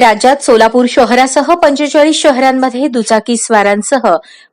राज्यात सोलापूर शहरासह पंचेचाळीस शहरांमध्ये दुचाकी स्वारांसह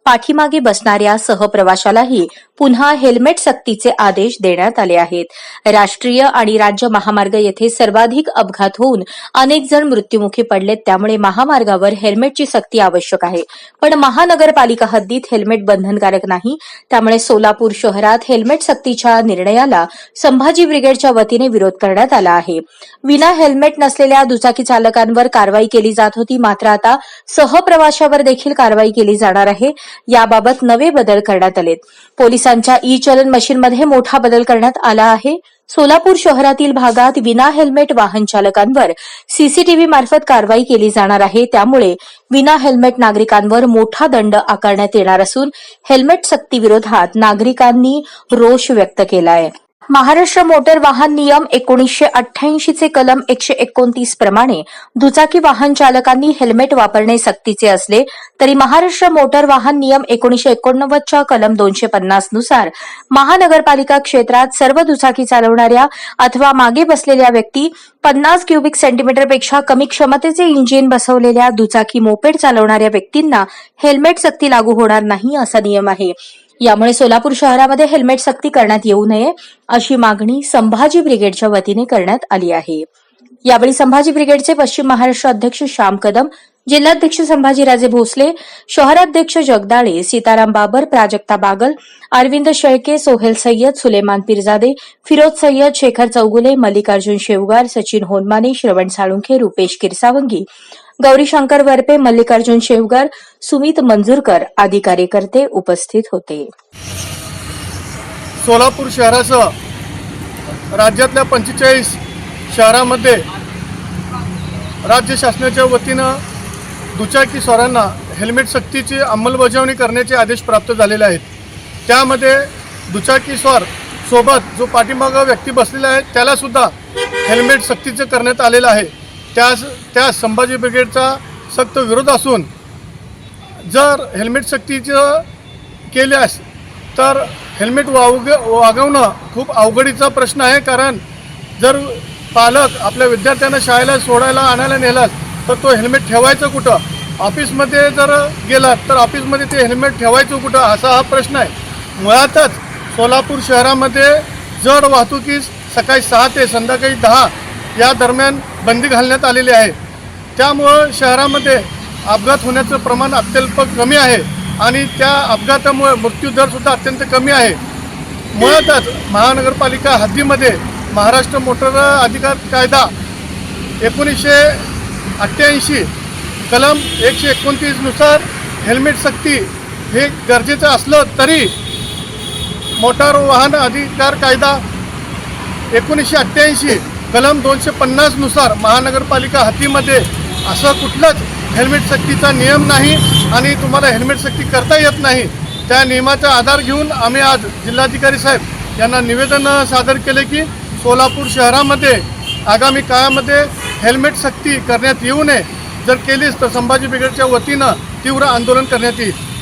पाठीमागे बसणाऱ्या सहप्रवाशालाही पुन्हा हेल्मेट सक्तीचे आदेश देण्यात आले आहेत. राष्ट्रीय आणि राज्य महामार्ग येथे सर्वाधिक अपघात होऊन अनेक जण मृत्युमुखी पडलेत त्यामुळे महामार्गावर हेल्मेटची सक्ती आवश्यक आहे. पण महानगरपालिका हद्दीत हेल्मेट बंधनकारक नाही त्यामुळे सोलापूर शहरात हेल्मेट सक्तीच्या निर्णयाला संभाजी ब्रिगेडच्या वतीने विरोध करण्यात आला आहे. विना हेल्मेट नसलेल्या दुचाकी चालकांवर कारवाई केली जात होती मात्र आता सहप्रवाशावर देखील कारवाई केली जाणार आहे. याबाबत नवे बदल करण्यात आलेत. पोलिसांच्या ई चलन मशीनमध्ये मोठा बदल करण्यात आला आहे. सोलापूर शहरातील भागात विना हेल्मेट वाहन चालकांवर सीसीटीव्ही मार्फत कारवाई केली जाणार आहे. त्यामुळे विना हेल्मेट नागरिकांवर मोठा दंड आकारण्यात येणार असून हेल्मेट सक्ती विरोधात नागरिकांनी रोष व्यक्त केला आहे महाराष्ट्र मोटर वाहन नियम एकोणीसशे अठ्ठ्याऐंशीचे कलम एकशे एकोणतीस प्रमाणे दुचाकी वाहन चालकांनी हेल्मेट वापरणे सक्तीचे असले तरी महाराष्ट्र मोटर वाहन नियम एकोणीसशे एकोणनव्वदच्या कलम दोनशे पन्नासनुसार महानगरपालिका क्षेत्रात सर्व दुचाकी चालवणाऱ्या अथवा मागे बसलेल्या व्यक्ती पन्नास क्युबिक सेंटीमीटरपेक्षा कमी क्षमतेचे इंजिन बसवलेल्या दुचाकी मोपेड चालवणाऱ्या व्यक्तींना हेल्मेट सक्ती लागू होणार नाही असा नियम आहे. यामुळे सोलापूर शहरामध्ये हेल्मेट सक्ती करण्यात येऊ नये अशी मागणी संभाजी ब्रिगेडच्या वतीने करण्यात आली आहे. यावेळी संभाजी ब्रिगेडचे पश्चिम महाराष्ट्र अध्यक्ष श्याम कदम जिल्हाध्यक्ष संभाजीराजे भोसले शहराध्यक्ष जगदाळे सीताराम बाबर प्राजक्ता बागल अरविंद शेळके सोहेल सय्यद सुलेमान पिरजादे फिरोज सय्यद शेखर चौगुले मल्लिकार्जुन शेवगार सचिन होनमाने श्रवण साळुंखे रुपेश किरसावंगी गौरी शंकर वरपे मल्लिकार्जुन शेवगार सुमित मंजूरकर आदी कार्यकर्ते उपस्थित होते. सोलापूर शहरासह राज्यातल्या पंचेचाळीस शहरामध्ये राज्य शासनाच्या वतीनं दुचाकी स्वारांना हेल्मेट सक्तीची अंमलबजावणी करण्याचे आदेश प्राप्त झालेले आहेत. त्यामध्ये दुचाकी स्वार सोबत जो पाठीमागा व्यक्ती बसलेला आहे त्यालासुद्धा हेल्मेट सक्तीचं करण्यात आलेलं आहे. त्यास त्या संभाजी ब्रिगेडचा सक्त विरोध असून जर हेल्मेट सक्तीचं केल्यास तर हेल्मेट वावग वागवणं खूप अवघडीचा प्रश्न आहे कारण जर पालक आपल्या विद्यार्थ्यांना शाळेला सोडायला आणायला नेलात तर तो हेल्मेट ठेवायचं कुठं? ऑफिसमध्ये जर गेलात तर ऑफिसमध्ये ते हेल्मेट ठेवायचं कुठं? असा हा प्रश्न आहे. मुळातच सोलापूर शहरामध्ये जड वाहतुकीस सकाळी सहा ते संध्याकाळी दहा या दरम्यान बंदी घालण्यात आलेली आहे. त्यामुळं शहरामध्ये अपघात होण्याचं प्रमाण अत्यल्प कमी आहे आणि त्या अपघातामुळे मृत्यूदरसुद्धा अत्यंत कमी आहे. मुळातच महानगरपालिका हद्दीमध्ये महाराष्ट्र मोटर अधिकार कायदा एकोणीसशे अठ्ठ्याऐंशी कलम एकशे एकोणतीसनुसार हेल्मेट सक्ती हे गरजेचं असलं तरी मोटार वाहन अधिकार कायदा एकोणीसशे अठ्ठ्याऐंशी कलम दोनशे पन्नासनुसार महानगरपालिका हद्दीमध्ये असं कुठलंच हेल्मेट सक्तीचा नियम नाही आणि तुम्हाला हेल्मेट सक्ती करता येत नाही त्या नियमाचा आधार घेऊन आम्ही आज जिल्हाधिकारी साहेब यांना निवेदन सादर केले की कोल्हापूर शहरामध्ये आगामी काळामध्ये हेल्मेट सक्ती करण्यात येऊ नये. जर केलीच तर संभाजी ब्रिगेडच्या वतीनं तीव्र आंदोलन करण्यात येईल.